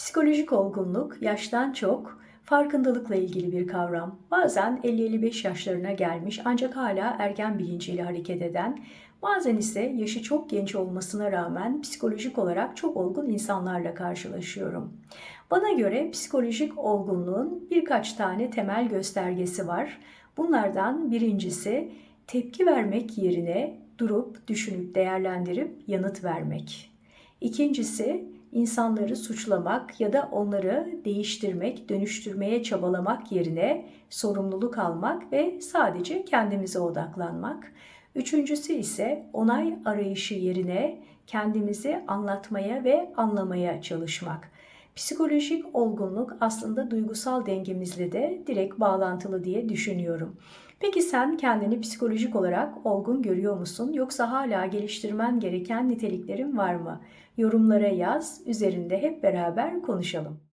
Psikolojik olgunluk yaştan çok farkındalıkla ilgili bir kavram. Bazen 50-55 yaşlarına gelmiş ancak hala ergen bilinciyle hareket eden, bazen ise yaşı çok genç olmasına rağmen psikolojik olarak çok olgun insanlarla karşılaşıyorum. Bana göre psikolojik olgunluğun birkaç tane temel göstergesi var. Bunlardan birincisi tepki vermek yerine durup, düşünüp, değerlendirip yanıt vermek. İkincisi insanları suçlamak ya da onları değiştirmek, dönüştürmeye çabalamak yerine sorumluluk almak ve sadece kendimize odaklanmak. Üçüncüsü ise onay arayışı yerine kendimizi anlatmaya ve anlamaya çalışmak. Psikolojik olgunluk aslında duygusal dengemizle de direkt bağlantılı diye düşünüyorum. Peki sen kendini psikolojik olarak olgun görüyor musun yoksa hala geliştirmen gereken niteliklerin var mı? Yorumlara yaz, üzerinde hep beraber konuşalım.